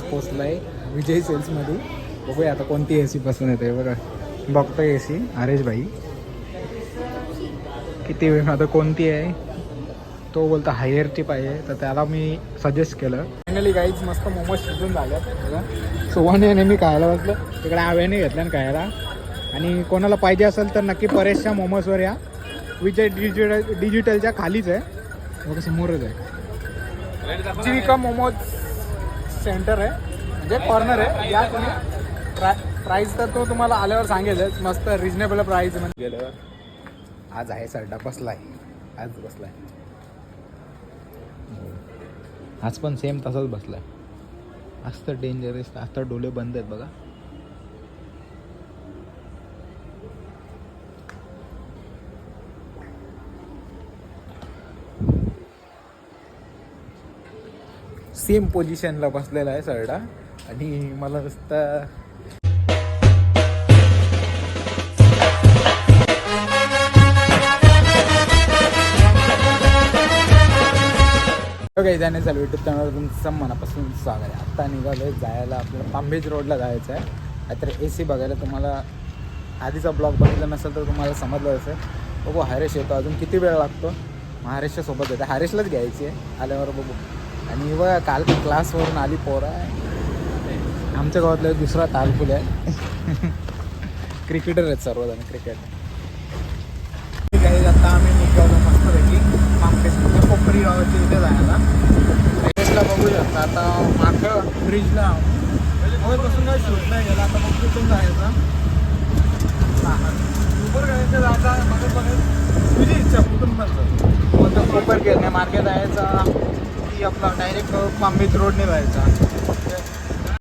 पोचला आहे. विजय सेल्समध्ये. बघूया आता कोणती ए सी बसून येते बघा. बघतो ए सी हरेश भाई. किती वेळ आता कोणती आहे? तो बोलतो हायरची पाहिजे तर त्याला मी सजेस्ट केलं. फायनली काहीच मस्त मोमोज शिजून झाल्यात. याने मी खायला बसलं. तिकडे आव्याने घेतल्या ना खायला. आणि कोणाला पाहिजे असेल तर नक्की परेशच्या मोमोजवर या. विजय डिजिटल डिजिटलच्या खालीच आहे. बघा समोरच आहे. चिविका मोमोज. सेंटर आहे. म्हणजे कॉर्नर आहे. या तुम्ही प्रा प्राईस तर तो तुम्हाला आल्यावर सांगेलच. मस्त रिजनेबल प्राईस म्हणजे. गेलं. आज आहे सरडा बसलाय. आज बसलाय. आज पण सेम तसाच बसलाय. आज तर डेंजरस आज तर डोले बंद आहेत बघा. सेम पोझिशनला बसलेला आहे सरडा आणि मला रस्ता काही जाणे चालू युट्यूब चॅनलवर तुमचं मनापासून स्वागत आहे आत्ता निघालो आहे जायला आपल्याला पांबेज रोडला जायचं आहे काहीतरी ए सी बघायला तुम्हाला आधीचा ब्लॉग बघितला नसेल तर तुम्हाला समजलं असेल बघू हरेश येतो अजून किती वेळ लागतो महारेशच्या येतो येते हरेशलाच घ्यायची आहे आल्यावर बघू आणि बघा काल क्लासवरून आली पोरं. आहे आमच्या गावातला दुसरा तालपुल आहे. क्रिकेटर आहेत सर्वजण क्रिकेट काही आता आम्ही निघालो मस्तपैकी. मामकेश कोपरी गावाची इथे जायला. क्रिकेटला बघू शकता आता मागं ब्रिजला बसून काही शूट नाही गेला आता मग तिथून जायचं. उबर करायचं जायचा मग बघायचं तुझी इच्छा कुठून पण कोणतं कोपर गेल्या मार्केट जायचा. की आपला डायरेक्ट पांबीच रोडने जायचा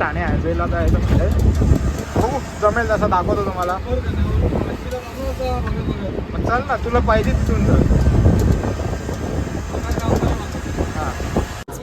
ठाणे हायवेला जायचं म्हणजे हो जमेल तसं दाखवतो तुम्हाला. चल ना तुला पाहिजे तिथून जा पोचला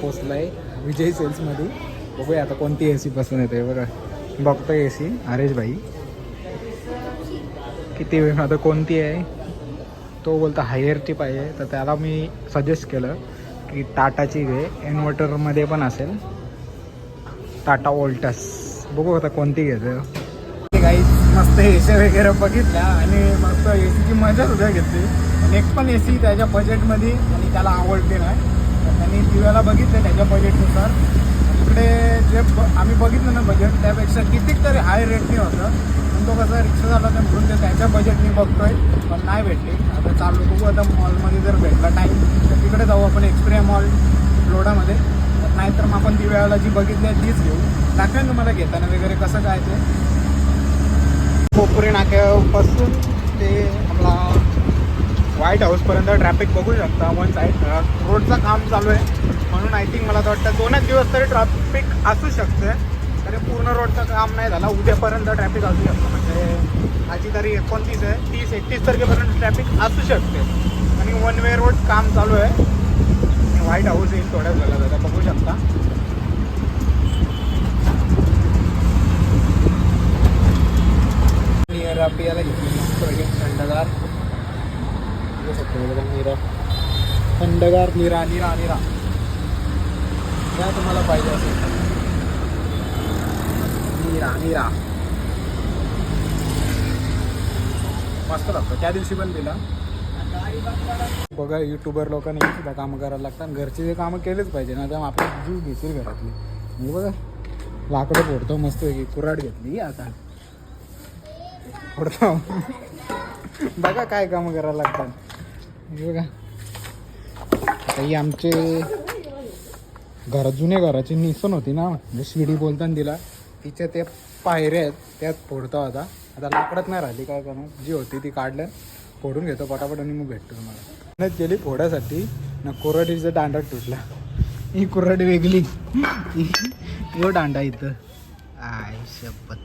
पोचलाय विजय सेल्समध्ये बघूया आता कोणती ए सी बसून येते बघा. बघतो ए सी हरेश भाई. किती वेळ आता कोणती आहे? तो बोलतो हायरची पाहिजे. तर त्याला मी सजेस्ट केलं. की टाटाची घे. इन्व्हर्टरमध्ये पण असेल. टाटा ओल्टस बघू आता कोणती घेतो काही मस्त सी वगैरे बघितल्या आणि मस्त ए सीची मजा सुद्धा घेतली. आणि एक पण सी त्याच्या बजेटमध्ये आणि त्याला आवडते नाही. तर त्यांनी दिव्याला बघितलं त्याच्या बजेटनुसार इकडे जे ब- आम्ही बघितलं ना बजेट त्यापेक्षा कितीक तरी हाय रेटने होतं. पण तो कसा रिक्षा झाला तर म्हणून ते त्याच्या बजेटने बघतोय पण नाही भेटली. आता चालू बघू आता मॉलमध्ये जर भेटला टाईम तर तिकडे जाऊ आपण एक्सप्रिया मॉल लोडामध्ये तर नाहीतर मग आपण दिव्याला जी बघितली आहे तीच घेऊ. दाखवेन तुम्हाला घेताना वगैरे कसं काय ते. कोपरी नाक्यापासून ते आपला व्हाईट हाऊसपर्यंत ट्रॅफिक बघू शकता. वन साईड रोडचं काम चालू आहे. म्हणून आय थिंक मला तर वाटतं दोनच दिवस तरी ट्रॅफिक असू शकतं. तरी पूर्ण रोडचं काम नाही झालं. उद्यापर्यंत ट्रॅफिक असू शकतं. म्हणजे आजची तरी एकोणतीस आहे. तीस एकतीस तारखेपर्यंत ट्रॅफिक असू शकते. आणि वन वे रोड काम चालू आहे. व्हाईट हाऊस येईल थोड्याच वेळात. आता बघू शकता. नियर आपल्याला घेतली थंडगार बघू शकतो बघा निरा थंडगार निरा निरा निरा काय तुम्हाला पाहिजे असेल. निरा निरा. मस्त लागतो. त्या दिवशी पण दिला. बघा युट्यूबर लोकांनी सुद्धा कामं करायला लागतात. आणि घरचे जे कामं केलेच पाहिजे ना तेव्हा आपण जीव घेतील घरातली. मी बघा लाकडं फोडतो मस्त की कुऱ्हाड घेतली आता. फोडतो. बघा काय कामं करायला लागतात. बघा. काही आमचे घर जुन्या घराची निसन होती ना म्हणजे शिडी बोलताना दिला. तिच्या ते पायऱ्या आहेत त्यात फोडतो आता. आता लाकडत नाही राहिली काय करणार? जी होती ती काढलं फोडून घेतो पटापट आणि मग भेटतो तुम्हाला. मेहनत केली फोडासाठी ना कुरडीचं दांडा तुटला. ही कुऱ्हाडी वेगळी. व दांडा इथं. आय शपथ.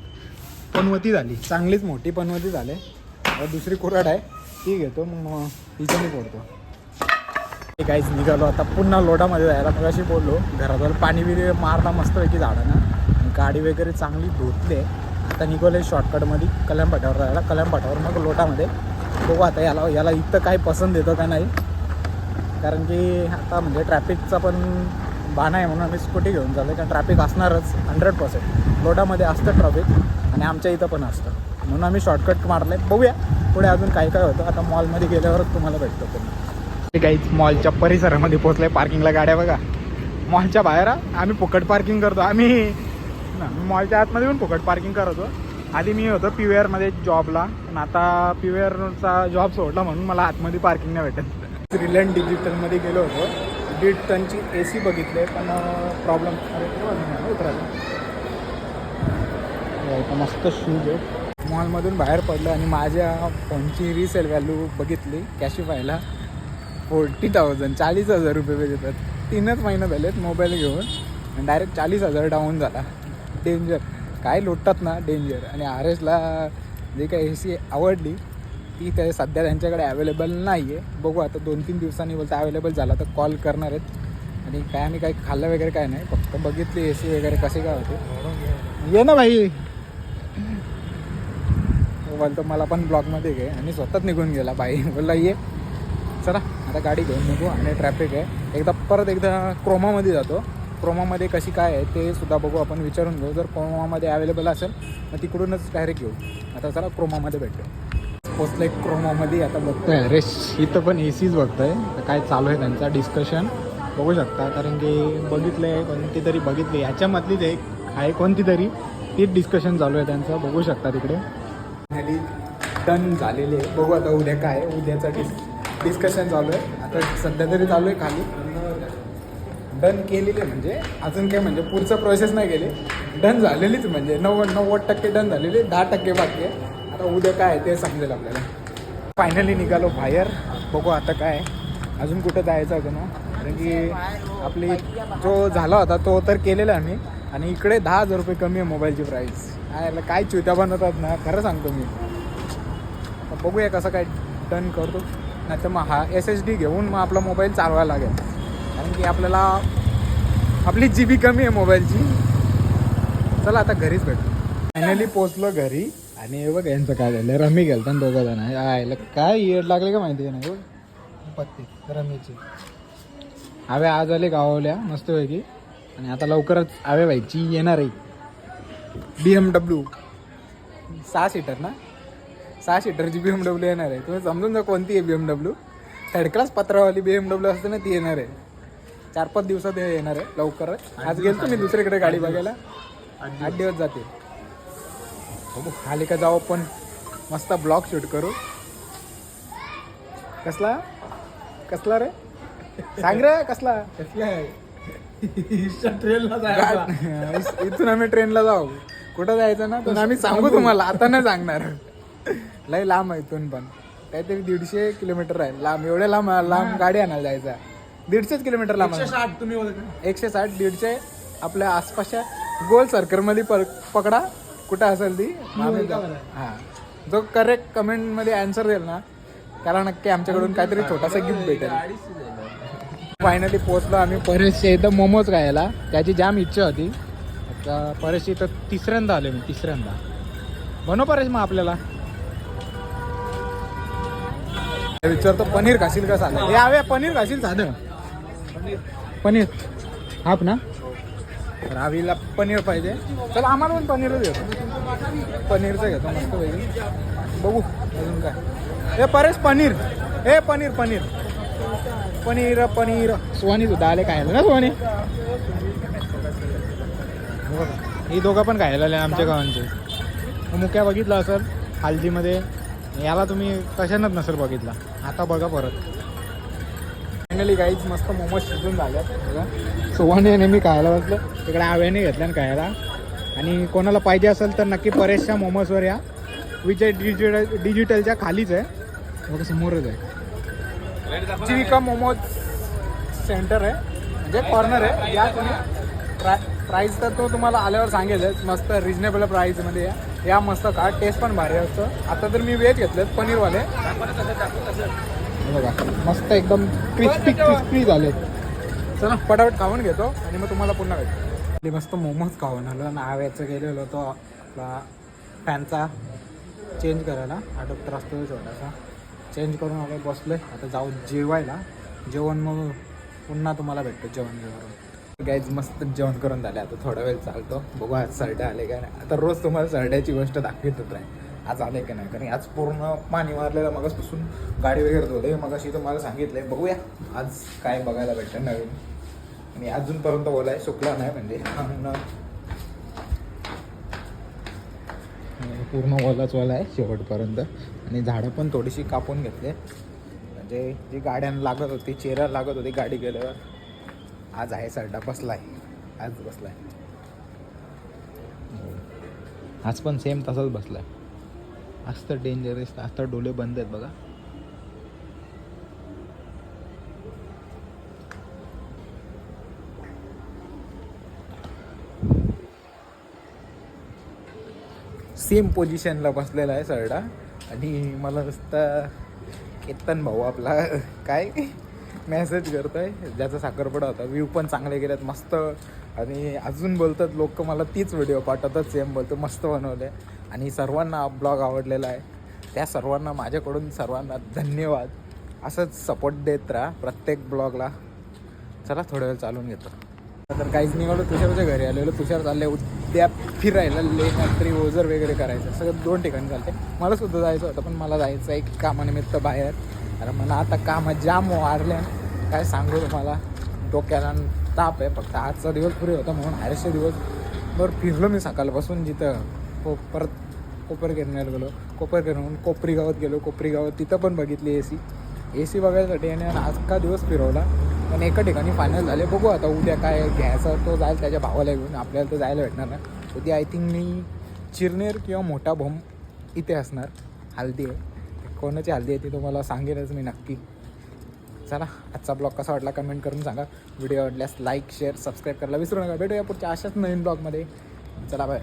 पनवती झाली. चांगलीच मोठी पनवती झाली. दुसरी कुऱ्हाड आहे. ती घेतो मग तिच्याने फोडतो. काहीच निघालो. आता पुन्हा लोटामध्ये जायला मग अशी बोललो. घराजवळ पाणी बिरी मारला मस्तपैकी झाडांना. गाडी वगैरे चांगली धुतली आहे. आता निघाले शॉर्टकटमध्ये कल्याणपाट्यावर कल्याण पाठावर मग लोटामध्ये. बघू आता याला याला इथं काही पसंत येतं का नाही. कारण की आता म्हणजे ट्रॅफिकचा पण बाणा आहे म्हणून आम्ही स्कूटी घेऊन चाललो कारण ट्रॅफिक असणारच हंड्रेड पर्सेंट लोटामध्ये असतं ट्रॅफिक आणि आमच्या इथं पण असतं. म्हणून आम्ही शॉर्टकट मारलं आहे बघूया पुढे अजून काय काय होतं. आता मॉलमध्ये गेल्यावरच तुम्हाला भेटतो पण काहीच मॉलच्या परिसरामध्ये पोहोचलंय पार्किंगला गाड्या बघा. मॉलच्या बाहेर आम्ही फुकट पार्किंग करतो. आम्ही ना, मॉलच्या आतमध्ये पण फुकट पार्किंग करतो आधी मी होतो पी आरमध्ये जॉबला पण आता पी आरचा जॉब सोडला म्हणून मला आतमध्ये पार्किंग नाही भेटत. रिलायन्स डिजिटलमध्ये गेलो होतो. दीड टनची ए सी बघितले पण प्रॉब्लेम उतरायला. मस्त शूज आहे मॉलमधून बाहेर पडलं आणि माझ्या फोनची रिसेल व्हॅल्यू बघितली कॅशिफायला फोर्टी थाउजंड चाळीस हजार रुपये देतात तीनच महिने झालेत मोबाईल घेऊन. आणि डायरेक्ट चाळीस हजार डाऊन झाला. डेंजर काय लुटतात ना डेंजर आणि आर एसला जे काही ए सी आवडली ती त्या सध्या त्यांच्याकडे अवेलेबल नाही आहे बघू आता दोन तीन दिवसांनी बोलता अवेलेबल झाला तर कॉल करणार आहेत. आणि काय आम्ही काही खाल्लं वगैरे काय नाही. फक्त बघितली ए सी वगैरे कसे काय होते. ये ना भाई. बोलतो मला पण ब्लॉकमध्ये घे. आणि स्वतःच निघून गेला बाई बोलला ये. चला आता गाडी घेऊन निघू. आणि ट्रॅफिक आहे. एकदा परत एकदा क्रोमामध्ये जातो. क्रोमामध्ये कशी काय आहे ते सुद्धा बघू आपण विचारून घेऊ. जर क्रोमामध्ये अवेलेबल असेल मग तिकडूनच डायरेक्ट घेऊ आता चला क्रोमामध्ये भेटतो पोचलं क्रोमामध्ये आता बघतोय. अरे इथं पण ए सीज बघतोय. काय चालू आहे त्यांचा डिस्कशन बघू शकता कारण की बघितलं आहे कोणती तरी बघितली. ह्याच्यामधलीच एक आहे कोणती तरी तीच डिस्कशन चालू आहे त्यांचं. बघू शकता तिकडे. फायनली डन झालेले. आहे बघू आता उद्या काय. उद्याचं डिस डिस्कशन चालू आहे. आता सध्या तरी चालू आहे खाली. डन केलेले म्हणजे अजून काय म्हणजे पुढचं प्रोसेस नाही केली. डन झालेलीच म्हणजे नव्वद नव्वद टक्के डन झालेले दहा टक्के बाकी आहे. आता उद्या काय आहे ते समजेल आपल्याला. फायनली निघालो बाहेर. बघू आता काय अजून कुठं जायचं होतं ना? कारण की आपली जो झाला होता तो तर केलेला आम्ही. आणि इकडे दहा हजार रुपये कमी आहे मोबाईलची प्राईस याला काय चुत्या बनवतात ना? खरं सांगतो मी. बघूया कसं काय डन करतो. नाही तर मग हा एस एस डी घेऊन मग आपला मोबाईल चालवायला लागेल. कारण की आपल्याला आपली जी बी कमी आहे मोबाईलची. चला आता घरीच भेटू. फायनली पोचलो घरी. आणि हे बघ यांचं काय झालं रमी गेलता ना दोघं जण. आयला काय येड लागले का माहिती नाही? बघ. पत्ती रमीची. आवे आज आले गावल्या मस्तपैकी आणि आता लवकरच आवे व्हायची येणार. आहे बी एम डब्ल्यू सहा सीटर ना? सहा सीटरची बी एम डब्ल्यू येणार आहे. तुम्ही समजून जा कोणती आहे B M W third class पत्रावाली B M W असते ना ती येणार आहे. चार पाच दिवसात हे येणार आहे लवकरच आज गेलतो मी दुसरीकडे गाडी बघायला. आठ दिवस. जाते बघू खाली का जाऊ पण मस्त ब्लॉग शूट करू. कसला? कसला रे? सांग रे कसला? कसला ट्रेनला इथून आम्ही ट्रेनला जाऊ. कुठं जायचं ना? पण आम्ही सांगू तुम्हाला. आता नाही सांगणार. लय लांब आहे इथून पण. काहीतरी दीडशे किलोमीटर आहे. लांब एवढे लांब लांब गाडी आणायला जायचा दीडशेच किलोमीटर लांब आहे. साठ तुम्ही बोलत? एकशे साठ दीडशे आपल्या आसपासच्या गोल सर्कलमध्ये प पकडा. कुठं असेल ती आम्ही जाऊ. हा. जो करेक्ट कमेंटमध्ये आन्सर देईल ना त्याला नक्की आमच्याकडून काहीतरी छोटासा गिफ्ट भेटेल. फायनली पोचलो आम्ही परेशच्या इथं मोमोज खायला. त्याची जाम इच्छा होती. आता परेशच्या इथं तिसऱ्यांदा आले मी तिसऱ्यांदा. बनव परेश मग आपल्याला. विचारतो पनीर खाशील का साधं? हवे पनीर खाशील साधं. पनीर. हाफ ना? रावीला पनीर पाहिजे. चला आम्हाला पण पनीरच घेतो पनीरचं घेतो मस्त पाहिजे बघू अजून काय. हे परेश पनीर. हे पनीर पनीर. पनीर पनीर. सुहानी सुद्धा आले खायला ना सुहानी? हे ही दोघं पण खायला आले आमच्या गावांचे. मुक्या बघितला असेल हालजीमध्ये. याला तुम्ही कशानंच नसेल बघितला. आता बघा परत. फायनली काहीच मस्त मोमोज शिजून झाल्यात बघा. नेहमी खायला बसलं. तिकडे आव्याने घेतल्या ना खायला. आणि कोणाला पाहिजे असेल तर नक्की परेशच्या मोमोजवर या. विजय डिजिटल डिजिटलच्या खालीच आहे. बघा समोरच आहे. चिविका मोमोज सेंटर आहे. म्हणजे कॉर्नर आहे. या तुम्ही प्रा प्राईज तर तो तुम्हाला आल्यावर सांगेलच. मस्त रिजनेबल प्राईजमध्ये या. या मस्त का टेस्ट पण भारी असतं. आता तर मी वेज घेतलेत पनीरवाले. बघा मस्त एकदम क्रिस्पी क्रिस्पी झाले. चला पटापट खाऊन घेतो आणि मग तुम्हाला पुन्हा भेटतो मस्त मोमोज खाऊन आलो नाव्याचं गेलेलो होतो आपला फॅनचा. चेंज करायला. अडप्टर असतो छोटासा. चेंज करून आलो बसलोय. आता जाऊ जेवायला. जेवण मग पुन्हा तुम्हाला भेटतो जेवण जेवण. गाईज मस्त जेवण करून झाले. आता थोडा वेळ चालतो. बघू आज सरडे आले का नाही. आता रोज तुम्हाला सरड्याची गोष्ट दाखवतच राहील आज आले का नाही? कारण आज पूर्ण पाणी मारलेलं मगासपासून गाडी वगैरे धुले तर मला तुम्हाला सांगितलंय बघूया आज काय बघायला भेटतं नवीन. आणि अजूनपर्यंत ओलाय सुकला नाही म्हणजे. पूर्ण ओलाच ओला आहे शेवटपर्यंत. आणि झाडं पण थोडीशी कापून घेतले. म्हणजे जी गाड्यांना लागत होती चेहरा लागत होती गाडी गेल्यावर आज आहे सरडा बसलाय. आज बसलाय. आज पण सेम तसाच बसलाय. आहे असतं डेंजरस असतं डोले बंद आहेत बघा. सेम पोझिशनला बसलेला आहे सरडा. आणि मला नुसतं केतन भाऊ आपला काय मेसेज करतोय ज्याचा साखरपुडा होता. व्ह्यू पण चांगले गेलेत मस्त. आणि अजून बोलतात लोक मला तीच व्हिडिओ पाठवतात सेम बोलतो मस्त बनवले आणि सर्वांना ब्लॉग आवडलेला आहे. त्या सर्वांना माझ्याकडून सर्वांना धन्यवाद. असंच सपोर्ट देत राहा प्रत्येक ब्लॉगला. चला थोडा वेळ चालून घेतो. तर काहीच निघालो तुषारच्या घरी आलेलो. तुषार चालले उद्या फिरायला लेह रात्री ओझर वगैरे करायचं. सगळं दोन ठिकाणी चालते. मला सुद्धा जायचं होतं पण मला जायचं एक कामानिमित्त बाहेर. अरे मला आता कामं जाम वाढल्या. काय सांगू तुम्हाला? डोक्याला ताप आहे फक्त आजचा दिवस पुरे होता म्हणून आजचे दिवस. बरं फिरलो मी सकाळपासून जिथं को परत कोपरगिरण्याला गेलो. कोपरगिरहून कोपरी गावात गेलो. कोपरी गावात तिथं पण बघितली ए सी ए सी बघायसाठी आणि आज का दिवस फिरवला. पण एका ठिकाणी फायनल झाले. बघू आता उद्या काय घ्यायचा तो जाईल त्याच्या भावाला घेऊन. आपल्याला तर जायला भेटणार नाही उद्या आय थिंक मी चिरनेर किंवा मोठा भोम इथे असणार. हल्दी आहे. कोणाची हल्दी आहे ती तुम्हाला सांगेनच मी नक्की. चला आजचा ब्लॉग कसा वाटला कमेंट करून सांगा. व्हिडिओ आवडल्यास लाईक शेअर सबस्क्राईब करायला विसरू नका. भेटूया पुढच्या अशाच नवीन ब्लॉगमध्ये. चला बाय